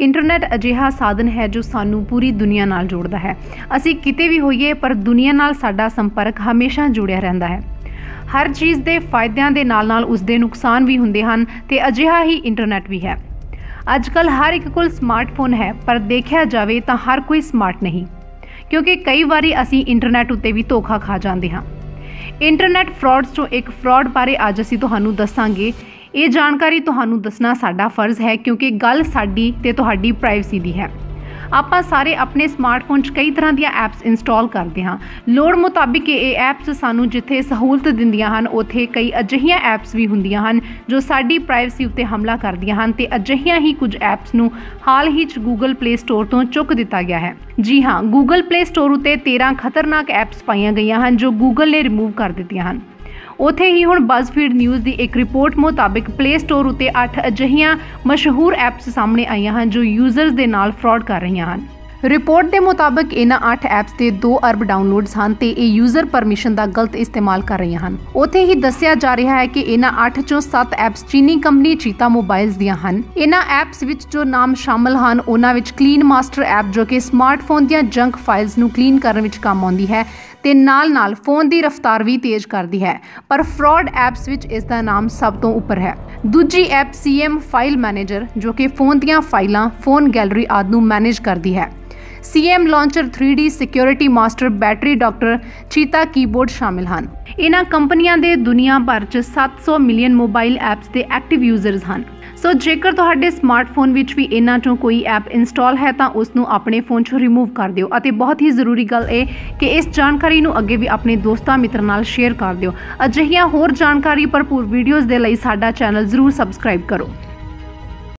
Internet ਅਜਿਹਾ ਸਾਧਨ ਹੈ ਜੋ ਸਾਨੂੰ ਪੂਰੀ ਦੁਨੀਆ ਨਾਲ ਜੋੜਦਾ ਹੈ। ਅਸੀਂ ਕਿਤੇ ਵੀ ਹੋਈਏ, ਪਰ ਦੁਨੀਆ ਨਾਲ ਸਾਡਾ ਸੰਪਰਕ ਹਮੇਸ਼ਾ ਜੁੜਿਆ ਰਹਿੰਦਾ ਹੈ। ਹਰ ਚੀਜ਼ ਦੇ ਫਾਇਦਿਆਂ ਦੇ ਨਾਲ-ਨਾਲ ਉਸ ਦੇ ਨੁਕਸਾਨ ਵੀ ਹੁੰਦੇ ਹਨ ਤੇ ਅਜਿਹਾ ਹੀ ਇੰਟਰਨੈਟ ਵੀ ਹੈ। ਅੱਜਕੱਲ ਹਰ ਇੱਕ ਕੋਲ ਸਮਾਰਟਫੋਨ ਹੈ, ਪਰ ਦੇਖਿਆ ਜਾਵੇ ਤਾਂ ਹਰ ਕੋਈ ਸਮਾਰਟ ਨਹੀਂ, ਕਿਉਂਕਿ ਕਈ ਵਾਰੀ ਅਸੀਂ ਇੰਟਰਨੈਟ ਉੱਤੇ ਵੀ ਧੋਖਾ ਖਾ ਜਾਂਦੇ ਹਾਂ। ਇੰਟਰਨੈਟ ਫਰਾਡਸ ਤੋਂ ਇੱਕ ਫਰਾਡ ਬਾਰੇ ਅੱਜ ਅਸੀਂ ਤੁਹਾਨੂੰ ਦੱਸਾਂਗੇ ਇਹ ਜਾਣਕਾਰੀ ਤੁਹਾਨੂੰ ਦੱਸਣਾ ਸਾਡਾ ਫਰਜ਼ ਹੈ ਕਿਉਂਕਿ ਗੱਲ ਸਾਡੀ ਤੇ ਤੁਹਾਡੀ ਪ੍ਰਾਈਵੇਸੀ ਦੀ ਹੈ। ਆਪਾਂ ਸਾਰੇ ਆਪਣੇ ਸਮਾਰਟਫੋਨ 'ਚ ਕਈ ਤਰ੍ਹਾਂ ਦੀਆਂ ਐਪਸ ਇੰਸਟਾਲ ਕਰਦੇ ਹਾਂ। ਲੋੜ ਮੁਤਾਬਿਕ ਇਹ ਐਪਸ ਸਾਨੂੰ ਜਿੱਥੇ ਸਹੂਲਤ ਦਿੰਦੀਆਂ ਹਨ, ਉੱਥੇ ਕਈ ਅਜਿਹੀਆਂ ਐਪਸ ਵੀ ਹੁੰਦੀਆਂ ਹਨ ਜੋ ਸਾਡੀ ਪ੍ਰਾਈਵੇਸੀ ਉੱਤੇ ਹਮਲਾ ਕਰਦੀਆਂ ਹਨ ਤੇ ਅਜਿਹੀਆਂ ਹੀ ਕੁਝ ਐਪਸ ਨੂੰ ਹਾਲ ਹੀ 'ਚ Google Play Store ਤੋਂ ਚੁੱਕ ਦਿੱਤਾ ਗਿਆ ਹੈ। ਜੀ ਹਾਂ, Google Play Store ਉਤੇ 13 ਖਤਰਨਾਕ ਐਪਸ ਪਾਈਆਂ ਗਈਆਂ ਹਨ ਜੋ Google ਨੇ ਰਿਮੂਵ ਕਰ ਦਿੱਤੀਆਂ ਹਨ। ਉਥੇ ਹੀ ਹੁਣ BuzzFeed ਨਿਊਜ਼ ਦੀ ਇੱਕ ਰਿਪੋਰਟ ਮੁਤਾਬਿਕ Play Store ਉਤੇ 8 ਅਜਿਹੀਆਂ ਮਸ਼ਹੂਰ ਐਪਸ ਸਾਹਮਣੇ ਆਈਆਂ ਹਨ ਜੋ ਯੂਜ਼ਰਸ ਦੇ ਨਾਲ ਫਰਾਡ ਕਰ ਰਹੀਆਂ ਹਨ। ਰਿਪੋਰਟ ਦੇ ਮੁਤਾਬਕ ਇਹਨਾਂ 8 ਐਪਸ ਦੇ 2 ਅਰਬ ਡਾਊਨਲੋਡਸ ਹਨ ਤੇ ਇਹ ਯੂਜ਼ਰ ਪਰਮਿਸ਼ਨ ਦਾ ਗਲਤ ਇਸਤੇਮਾਲ ਕਰ ਰਹੀਆਂ ਹਨ। ਉਥੇ ਹੀ ਦੱਸਿਆ ਜਾ ਰਿਹਾ ਹੈ ਕਿ ਇਹਨਾਂ 8 ਚੋਂ 7 ਐਪਸ ਚੀਨੀ ਕੰਪਨੀ ਚੀਤਾ ਮੋਬਾਈਲਸ ਦੀਆਂ ਹਨ। ਇਹਨਾਂ ਐਪਸ ਵਿੱਚ ਜੋ ਨਾਮ ਸ਼ਾਮਲ ਹਨ, ਉਹਨਾਂ ਵਿੱਚ ਕਲੀਨ ਮਾਸਟਰ ਐਪ ਜੋ ਕਿ ਸਮਾਰਟਫੋਨ ਦੀਆਂ ਜੰਕ ਫਾਈਲਸ ਨੂੰ ਕਲੀਨ ਕਰਨ ਵਿੱਚ ਕੰਮ ਆਉਂਦੀ ਹੈ ਤੇ ਨਾਲ-ਨਾਲ ਫੋਨ ਦੀ ਰਫ਼ਤਾਰ ਵੀ ਤੇਜ਼ ਕਰਦੀ ਹੈ, ਪਰ ਫਰਾਡ ਐਪਸ ਵਿੱਚ ਇਸ ਦਾ ਨਾਮ ਸਭ ਤੋਂ ਉੱਪਰ ਹੈ। ਦੂਜੀ ਐਪ CM ਫਾਈਲ ਮੈਨੇਜਰ ਜੋ ਕਿ ਫੋਨ ਦੀਆਂ ਫਾਈਲਾਂ, ਫੋਨ ਗੈਲਰੀ ਆਦਿ ਨੂੰ ਮੈਨੇਜ ਕਰਦੀ ਹੈ। CM launcher 3D security master battery doctor cheetah keyboard ਸ਼ਾਮਿਲ ਹਨ। ਇਹਨਾਂ ਕੰਪਨੀਆਂ ਦੇ ਦੁਨੀਆ ਭਰ 'ਚ 700 ਮਿਲੀਅਨ ਮੋਬਾਈਲ ਐਪਸ ਦੇ ਐਕਟਿਵ ਯੂਜ਼ਰਸ ਹਨ। ਸੋ ਜੇਕਰ ਤੁਹਾਡੇ ਸਮਾਰਟਫੋਨ ਵਿੱਚ ਵੀ ਇਹਨਾਂ ਚੋਂ ਕੋਈ ਐਪ ਇੰਸਟਾਲ ਹੈ ਤਾਂ ਉਸ ਨੂੰ ਆਪਣੇ ਫੋਨ 'ਚੋਂ ਰਿਮੂਵ ਕਰ ਦਿਓ ਅਤੇ ਬਹੁਤ ਹੀ ਜ਼ਰੂਰੀ ਗੱਲ ਇਹ ਕਿ ਇਸ ਜਾਣਕਾਰੀ ਨੂੰ ਅੱਗੇ ਵੀ ਆਪਣੇ ਦੋਸਤਾਂ ਮਿੱਤਰਾਂ ਨਾਲ ਸ਼ੇਅਰ ਕਰ ਦਿਓ। ਅਜਿਹੀਆਂ ਹੋਰ ਜਾਣਕਾਰੀ ਭਰਪੂਰ ਵੀਡੀਓਜ਼ ਦੇ ਲਈ ਸਾਡਾ ਚੈਨਲ ਜ਼ਰੂਰ ਸਬਸਕ੍ਰਾਈਬ ਕਰੋ।